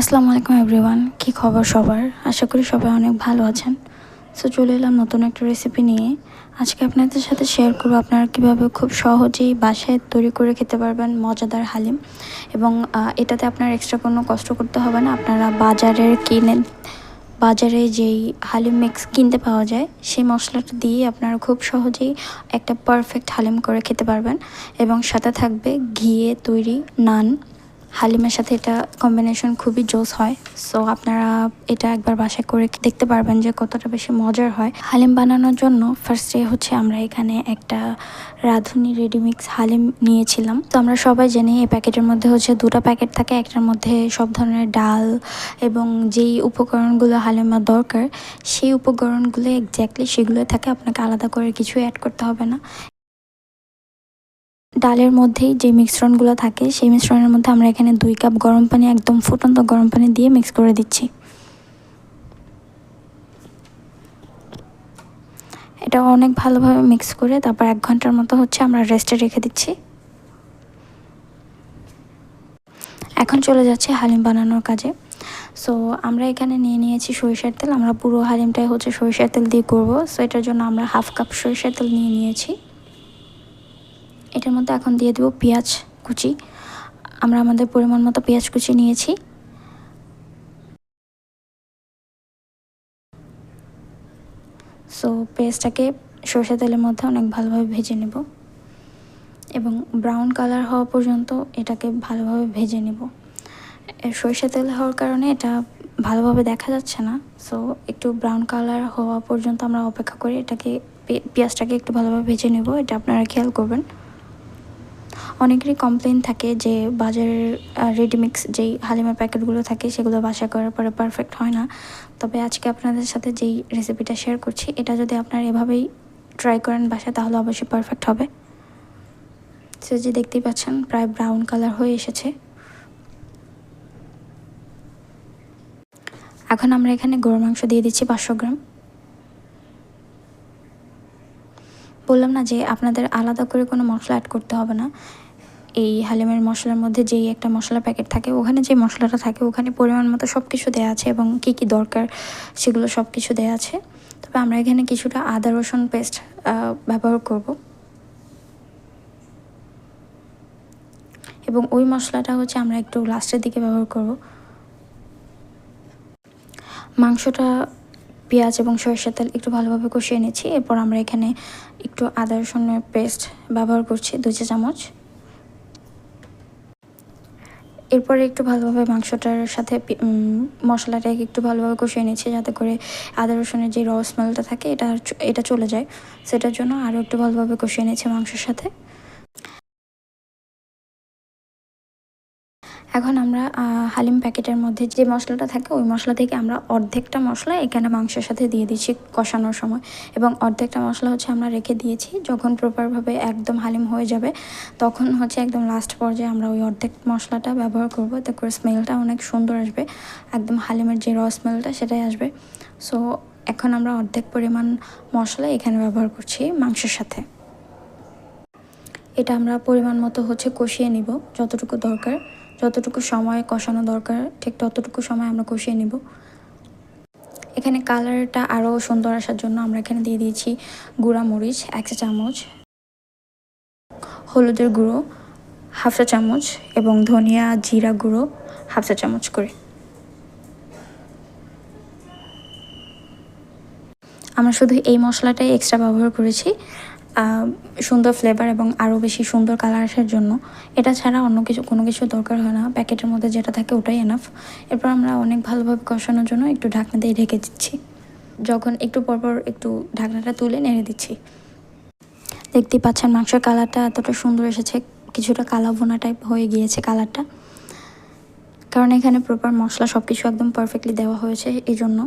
আসসালামু আলাইকুম এভরিওয়ান। কী খবর সবার? আশা করি সবাই অনেক ভালো আছেন। সো চলে এলাম নতুন একটা রেসিপি নিয়ে। আজকে আপনাদের সাথে শেয়ার করব আপনারা কীভাবে খুব সহজেই বাসায় তৈরি করে খেতে পারবেন মজাদার হালিম। এবং এটাতে আপনার এক্সট্রা কোনো কষ্ট করতে হবে না। আপনারা বাজারের কিনে, বাজারে যেই হালিম মিক্স কিনতে পাওয়া যায়, সেই মশলাটা দিয়ে আপনারা খুব সহজেই একটা পারফেক্ট হালিম করে খেতে পারবেন। এবং সাথে থাকবে ঘিয়ে তৈরি নান। হালিমের সাথে এটা কম্বিনেশন খুবই জোস হয়। সো আপনারা এটা একবার বাসায় করে দেখতে পারবেন যে কতটা বেশি মজার হয়। হালিম বানানোর জন্য ফার্স্টে হচ্ছে আমরা এখানে একটা রাঁধুনি রেডিমিক্স হালিম নিয়েছিলাম। তো আমরা সবাই জানি এই প্যাকেটের মধ্যে হচ্ছে দুটো প্যাকেট থাকে। একটার মধ্যে সব ধরনের ডাল এবং যেই উপকরণগুলো হালিমের দরকার, সেই উপকরণগুলো এক্স্যাক্টলি সেগুলো থাকে। আপনাকে আলাদা করে কিছু অ্যাড করতে হবে না। ডালের মধ্যেই যে মিশ্রণগুলো থাকে, সেই মিশ্রণের মধ্যে আমরা এখানে দুই কাপ গরম পানি, একদম ফুটন্ত গরম পানি দিয়ে মিক্স করে দিচ্ছি। এটা অনেক ভালোভাবে মিক্স করে তারপর এক ঘণ্টার মতো হচ্ছে আমরা রেস্টে রেখে দিচ্ছি। এখন চলে যাচ্ছে হালিম বানানোর কাজে। সো আমরা এখানে নিয়ে নিয়েছি সরিষার তেল, আমরা পুরো হালিমটাই হচ্ছে সরিষার তেল দিয়ে করব। সো এটার জন্য আমরা হাফ কাপ সরিষার তেল নিয়ে নিয়েছি। এটার মধ্যে এখন দিয়ে দেবো পেঁয়াজ কুচি। আমরা আমাদের পরিমাণ মতো পেঁয়াজ কুচি নিয়েছি। সো পেঁয়াজটাকে সরষে তেলের মধ্যে অনেক ভালোভাবে ভেজে নেব। এবং ব্রাউন কালার হওয়া পর্যন্ত এটাকে ভালোভাবে ভেজে নেব। সরষে তেল হওয়ার কারণে এটা ভালোভাবে দেখা যাচ্ছে না। সো একটু ব্রাউন কালার হওয়া পর্যন্ত আমরা অপেক্ষা করি। এটাকে পেঁয়াজটাকে একটু ভালোভাবে ভেজে নেব। এটা আপনারা খেয়াল করবেন। অনেকেরই কমপ্লেন থাকে যে বাজারের রেডিমিক্স যেই হালিমের প্যাকেটগুলো থাকে সেগুলো বাসা করার পরে পারফেক্ট হয় না। তবে আজকে আপনাদের সাথে যেই রেসিপিটা শেয়ার করছি, এটা যদি আপনারা এভাবেই ট্রাই করেন বাসা তাহলে অবশ্যই পারফেক্ট হবে। সে যে দেখতেই পাচ্ছেন, প্রায় ব্রাউন কালার হয়ে এসেছে। এখন আমরা এখানে গরুর মাংস দিয়ে দিচ্ছি পাঁচশো গ্রাম। বললাম না যে আপনাদের আলাদা করে কোনো মশলা অ্যাড করতে হবে না। এই হালিমের মশলার মধ্যে যেই একটা মশলা প্যাকেট থাকে, ওখানে যে মশলাটা থাকে, ওখানে পরিমাণ মতো সব কিছু দেওয়া আছে এবং কী কী দরকার সেগুলো সব কিছু দেওয়া আছে। তবে আমরা এখানে কিছুটা আদা রসুন পেস্ট ব্যবহার করব। এবং ওই মশলাটা হচ্ছে আমরা একটু লাস্টের দিকে ব্যবহার করব। মাংসটা পেঁয়াজ এবং সরিষার তেল একটু ভালোভাবে কষিয়ে নিচ্ছি। এরপর আমরা এখানে একটু আদা রসুনের পেস্ট ব্যবহার করছি দু চা চামচ। এরপরে একটু ভালোভাবে মাংসটার সাথে মশলাটাকে একটু ভালোভাবে কষিয়ে নিচ্ছি, যাতে করে আদা, রসুনের যে র স্মেলটা থাকে, এটা এটা চলে যায়। সেটার জন্য আরও একটু ভালোভাবে কষিয়ে নিচ্ছি মাংসের সাথে। এখন আমরা হালিম প্যাকেটের মধ্যে যে মশলাটা থাকে, ওই মশলা থেকে আমরা অর্ধেকটা মশলা এখানে মাংসের সাথে দিয়ে দিচ্ছি কষানোর সময়। এবং অর্ধেকটা মশলা হচ্ছে আমরা রেখে দিয়েছি। যখন প্রপারভাবে একদম হালিম হয়ে যাবে, তখন হচ্ছে একদম লাস্ট পর্যায়ে আমরা ওই অর্ধেক মশলাটা ব্যবহার করব। এতে করে স্মেলটা অনেক সুন্দর আসবে। একদম হালিমের যে র স্মেলটা সেটাই আসবে। সো এখন আমরা অর্ধেক পরিমাণ মশলা এখানে ব্যবহার করছি মাংসের সাথে। এটা আমরা পরিমাণ মতো হচ্ছে কষিয়ে নিব, যতটুকু দরকার। যতটুকু সময় কষানো দরকার, ঠিক ততটুকু সময় আমরা কষিয়ে নিব। এখানে কালারটা আরও সুন্দর আসার জন্য আমরা এখানে দিয়ে দিয়েছি গুঁড়া মরিচ, এক চা চামচ, হলুদের গুঁড়ো, হাফ চা চামচ এবং ধনিয়া জিরা গুঁড়ো, হাফ চা চামচ করে। আমরা শুধু এই মশলাটাই এক্সট্রা ব্যবহার করেছি। সুন্দর ফ্লেভার এবং আরও বেশি সুন্দর কালার আসার জন্য। এটা ছাড়া অন্য কিছু, কোনো কিছু দরকার হয় না। প্যাকেটের মধ্যে যেটা থাকে ওটাই এনাফ এরপর আমরা অনেক ভালোভাবে কষানোর জন্য একটু ঢাকনা দিয়ে ঢেকে দিচ্ছি। যখন একটু পরপর একটু ঢাকনাটা তুলে নেড়ে দিচ্ছি। দেখতেই পাচ্ছেন মাংসের কালারটা এতটা সুন্দর এসেছে। কিছুটা কালা বোনা টাইপ হয়ে গিয়েছে কালারটা কারণ এখানে প্রপার মশলা সব কিছু একদম পারফেক্টলি দেওয়া হয়েছে এই জন্য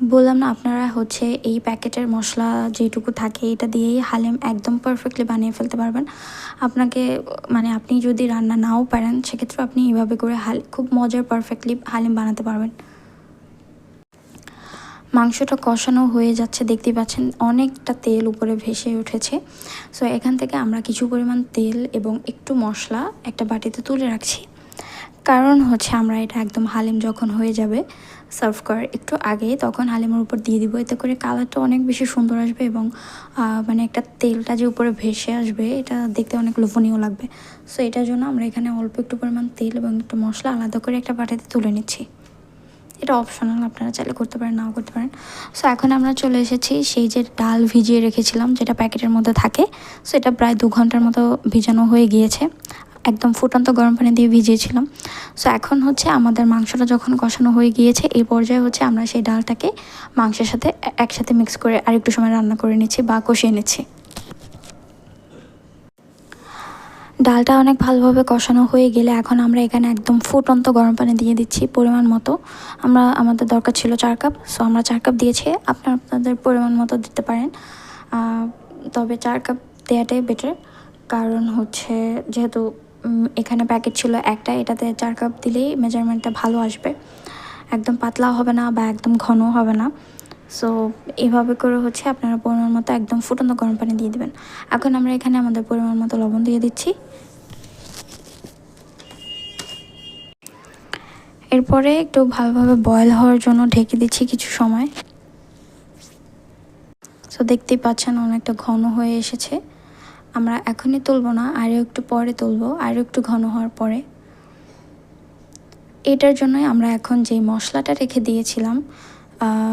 বললাম না, আপনারা হচ্ছে এই প্যাকেটের মশলা যেটুকু থাকে এটা দিয়েই হালিম একদম পারফেক্টলি বানিয়ে ফেলতে পারবেন। আপনাকে মানে আপনি যদি রান্না নাও পারেন সেক্ষেত্রে আপনি এইভাবে করে হাল খুব মজার পারফেক্টলি হালিম বানাতে পারবেন। মাংসটা কষানো হয়ে যাচ্ছে দেখতে পাচ্ছেন অনেকটা তেল উপরে ভেসে উঠেছে। সো এখান থেকে আমরা কিছু পরিমাণ তেল এবং একটু মশলা একটা বাটিতে তুলে রাখছি। কারণ হচ্ছে আমরা এটা একদম হালিম যখন হয়ে যাবে সার্ভ করার একটু আগে তখন হালিমের উপর দিয়ে দিব। এতে করে কালারটা অনেক বেশি সুন্দর আসবে এবং মানে একটা তেলটা যে উপরে ভেসে আসবে, এটা দেখতে অনেক লোভনীয় লাগবে। সো এটার জন্য আমরা এখানে অল্প একটু পরিমাণ তেল এবং একটু মশলা আলাদা করে একটা পাটাতে তুলে নিচ্ছি। এটা অপশনাল আপনারা চাইলে করতে পারেন, নাও করতে পারেন। সো এখন আমরা চলে এসেছি সেই যে ডাল ভিজিয়ে রেখেছিলাম, যেটা প্যাকেটের মধ্যে থাকে। সো এটা প্রায় দু ঘণ্টার মতো ভিজানো হয়ে গিয়েছে। একদম ফুটন্ত গরম পানি দিয়ে ভিজিয়েছিলাম। সো এখন হচ্ছে আমাদের মাংসটা যখন কষানো হয়ে গিয়েছে, এই পর্যায়ে হচ্ছে আমরা সেই ডালটাকে মাংসের সাথে একসাথে মিক্স করে আরেকটু সময় রান্না করে নিচ্ছি বা কষিয়ে নিচ্ছি। ডালটা অনেক ভালোভাবে কষানো হয়ে গেলে এখন আমরা এখানে একদম ফুটন্ত গরম পানি দিয়ে দিচ্ছি পরিমাণ মতো। আমরা, আমাদের দরকার ছিল চার কাপ সো আমরা চার কাপ দিয়েছি আপনার আপনাদের পরিমাণ মতো দিতে পারেন। তবে চার কাপ দেওয়াটাই বেটার কারণ হচ্ছে যেহেতু এখানে প্যাকেট ছিল একটা, এটাতে চার কাপ দিলেই মেজারমেন্টটা ভালো আসবে। একদম পাতলা হবে না বা একদম ঘন হবে না। সো এভাবে করে হচ্ছে আপনারা পরিমাণ মতো একদম ফুটন্ত গরম পানি দিয়ে দেবেন। এখন আমরা এখানে আমাদের পরিমাণ মতো লবণ দিয়ে দিচ্ছি। এরপরে একটু ভালোভাবে বয়েল হওয়ার জন্য ঢেকে দিচ্ছি কিছু সময়। সো দেখতেই পাচ্ছেন অনেকটা ঘন হয়ে এসেছে। আমরা এখনই তুলবো না, আরও একটু পরে তুলবো, আরও একটু ঘন হওয়ার পরে। এটার জন্যই আমরা এখন যেই মশলাটা রেখে দিয়েছিলাম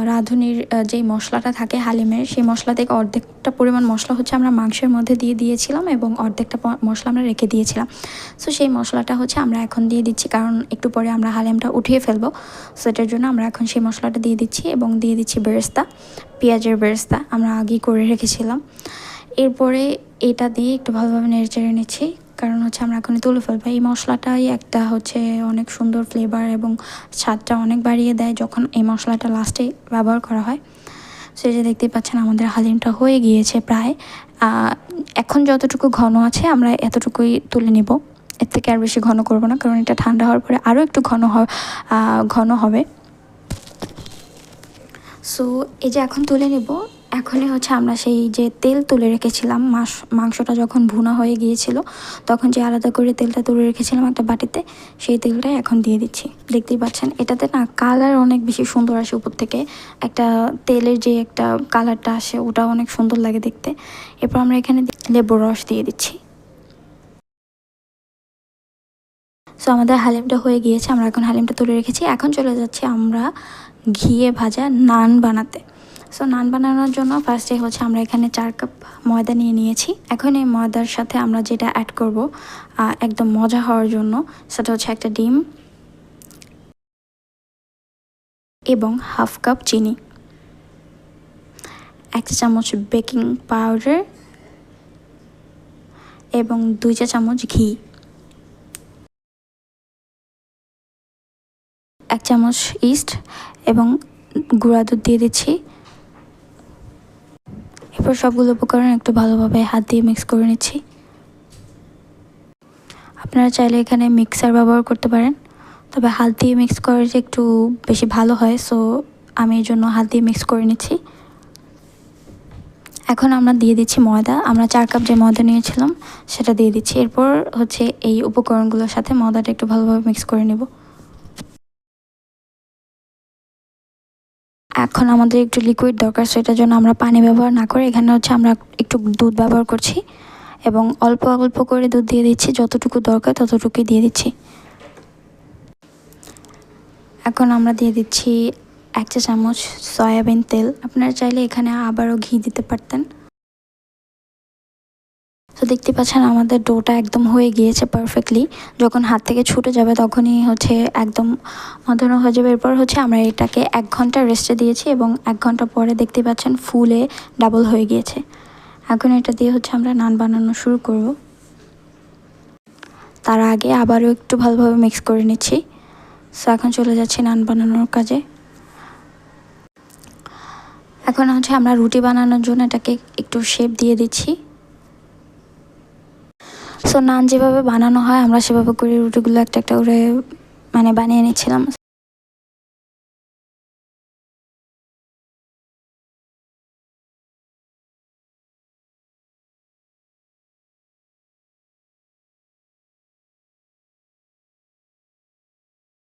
রাঁধুনির যেই মশলাটা থাকে হালিমের, সেই মশলা থেকে অর্ধেকটা পরিমাণ মশলা হচ্ছে আমরা মাংসের মধ্যে দিয়ে দিয়েছিলাম এবং অর্ধেকটা মশলা আমরা রেখে দিয়েছিলাম। সো সেই মশলাটা হচ্ছে আমরা এখন দিয়ে দিচ্ছি, কারণ একটু পরে আমরা হালিমটা উঠিয়ে ফেলব। সো এটার জন্য আমরা এখন সেই মশলাটা দিয়ে দিচ্ছি এবং দিয়ে দিচ্ছি বেরেস্তা, পেঁয়াজের বেরেস্তা আমরা আগেই করে রেখেছিলাম। এরপরে এটা দিয়ে একটু ভালোভাবে নেড়ে চেড়ে নিচ্ছি। কারণ হচ্ছে আমরা এখন তুলে ফেলব। এই মশলাটাই একটা হচ্ছে অনেক সুন্দর ফ্লেভার এবং স্বাদটা অনেক বাড়িয়ে দেয় যখন এই মশলাটা লাস্টে ব্যবহার করা হয়। সে যে দেখতেই পাচ্ছেন, আমাদের হালিমটা হয়ে গিয়েছে প্রায়। এখন যতটুকু ঘন আছে আমরা এতটুকুই তুলে নিব। এর থেকে আর বেশি ঘন করব না, কারণ এটা ঠান্ডা হওয়ার পরে আরও একটু ঘন ঘন হবে। সো এই যে এখন তুলে নেব। এখনই হচ্ছে আমরা সেই যে তেল তুলে রেখেছিলাম, মাস, মাংসটা যখন ভুনা হয়ে গিয়েছিল, তখন যে আলাদা করে তেলটা তুলে রেখেছিলাম একটা বাটিতে, সেই তেলটাই এখন দিয়ে দিচ্ছি। দেখতেই পাচ্ছেন, এটাতে না কালার অনেক বেশি সুন্দর আসে উপর থেকে। একটা তেলের যে একটা কালারটা আসে ওটা অনেক সুন্দর লাগে দেখতে। এরপর আমরা এখানে লেবুর রস দিয়ে দিচ্ছি। সো আমাদের হালিমটা হয়ে গিয়েছে, আমরা এখন হালিমটা তুলে রেখেছি। এখন চলে যাচ্ছি আমরা ঘিয়ে ভাজা নান বানাতে। সো নান বানানোর জন্য ফার্স্টে হচ্ছে আমরা এখানে চার কাপ ময়দা নিয়ে নিয়েছি। এখন এই ময়দার সাথে আমরা যেটা অ্যাড করব একদম মজা হওয়ার জন্য, সেটা হচ্ছে একটা ডিম এবং হাফ কাপ চিনি। এক চা চামচ বেকিং পাউডার এবং দুই চা চামচ ঘি। এক চামচ ইস্ট এবং গুঁড়া দুধ দিয়ে দিচ্ছি। এরপর সবগুলো উপকরণ একটু ভালোভাবে হাত দিয়ে মিক্স করে নিচ্ছি। আপনারা চাইলে এখানে মিক্সার ব্যবহার করতে পারেন। তবে হাত দিয়ে মিক্স করার যে একটু বেশি ভালো হয় সো আমি এই জন্য হাত দিয়ে মিক্স করে নিচ্ছি। এখন আমরা দিয়ে দিচ্ছি ময়দা। আমরা চার কাপ যে ময়দা নিয়েছিলাম, সেটা দিয়ে দিচ্ছি। এরপর হচ্ছে এই উপকরণগুলোর সাথে ময়দাটা একটু ভালোভাবে মিক্স করে নেব। এখন আমাদের একটু লিকুইড দরকার, সেটার জন্য আমরা পানি ব্যবহার না করে এখানে হচ্ছে আমরা একটু দুধ ব্যবহার করছি এবং অল্প অল্প করে দুধ দিয়ে দিচ্ছি, যতটুকু দরকার ততটুকুই দিয়ে দিচ্ছি। এখন আমরা দিয়ে দিচ্ছি এক চা চামচ সয়াবিন তেল। আপনারা চাইলে এখানে আবারও ঘি দিতে পারতেন। তো দেখতে পাচ্ছেন আমাদের ডোটা একদম হয়ে গিয়েছে পারফেক্টলি যখন হাত থেকে ছুটে যাবে তখনই হচ্ছে একদম মধানো হয়ে যাবে। এরপর হচ্ছে আমরা এটাকে এক ঘণ্টা রেস্টে দিয়েছি এবং এক ঘণ্টা পরে দেখতে পাচ্ছেন ফুলে ডাবল হয়ে গিয়েছে। এখন এটা দিয়ে হচ্ছে আমরা নান বানানো শুরু করব। তার আগে আবারও একটু ভালোভাবে মিক্স করে নিচ্ছি। সো এখন চলে যাচ্ছি নান বানানোর কাজে। এখন হচ্ছে আমরা রুটি বানানোর জন্য এটাকে একটু শেপ দিয়ে দিচ্ছি। সো নান যেভাবে বানানো হয়, আমরা সেভাবে করে রুটিগুলো একটা একটা করে মানে বানিয়ে নিচ্ছিলাম।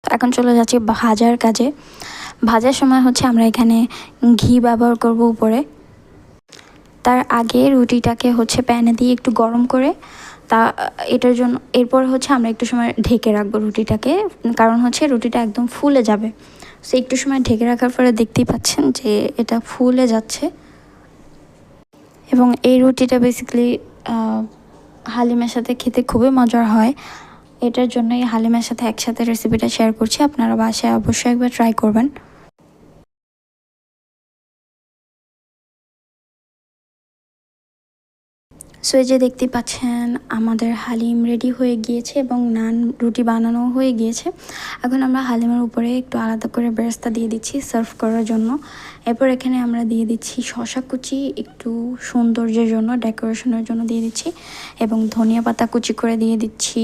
এখন চলে যাচ্ছি ভাজার কাজে। ভাজার সময় হচ্ছে আমরা এখানে ঘি ব্যবহার করব উপরে। তার আগে রুটিটাকে হচ্ছে প্যানে দিয়ে একটু গরম করে তা, এটার জন্য, এরপর হচ্ছে আমরা একটু সময় ঢেকে রাখব রুটিটাকে, কারণ হচ্ছে রুটিটা একদম ফুলে যাবে। সো, একটু সময় ঢেকে রাখার পরে দেখতেই পাচ্ছেন যে এটা ফুলে যাচ্ছে। এবং এই রুটিটা বেসিক্যালি হালিমের সাথে খেতে খুবই মজার হয়। এটার জন্যই হালিমের সাথে একসাথে রেসিপিটা শেয়ার করছি, আপনারা বাসায় অবশ্যই একবার ট্রাই করবেন। সো এই যে দেখতে পাচ্ছেন আমাদের হালিম রেডি হয়ে গিয়েছে এবং নান রুটি বানানো হয়ে গিয়েছে। এখন আমরা হালিমের উপরে একটু আলাদা করে বেরেস্তা দিয়ে দিচ্ছি সার্ভ করার জন্য। এরপর এখানে আমরা দিয়ে দিচ্ছি শশা কুচি, একটু সৌন্দর্যের জন্য, ডেকোরেশনের জন্য দিয়ে দিচ্ছি এবং ধনিয়া পাতা কুচি করে দিয়ে দিচ্ছি।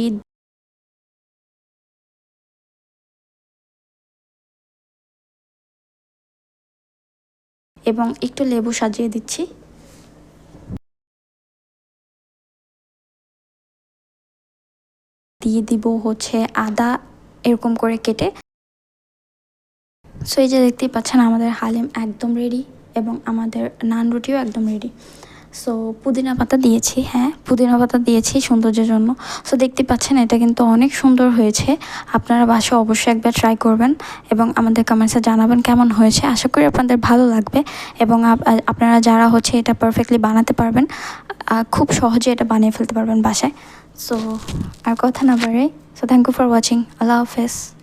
এবং একটু লেবু সাজিয়ে দিচ্ছি। দিয়ে দিব হচ্ছে আদা এরকম করে কেটে। সো এই যে দেখতেই পাচ্ছেন, আমাদের হালিম একদম রেডি এবং আমাদের নান রুটিও একদম রেডি সো পুদিনা পাতা দিয়েছি হ্যাঁ পুদিনা পাতা দিয়েছি সৌন্দর্যের জন্য। সো দেখতে পাচ্ছেন, এটা কিন্তু অনেক সুন্দর হয়েছে। আপনারা বাসা অবশ্যই একবার ট্রাই করবেন এবং আমাদের কমেন্টসে জানাবেন কেমন হয়েছে। আশা করি আপনাদের ভালো লাগবে এবং আপনারা যারা হচ্ছে এটা পারফেক্টলি বানাতে পারবেন খুব সহজে এটা বানিয়ে ফেলতে পারবেন বাসায়। so I've got an hour. Eh? So thank you for watching. Allah Hafiz.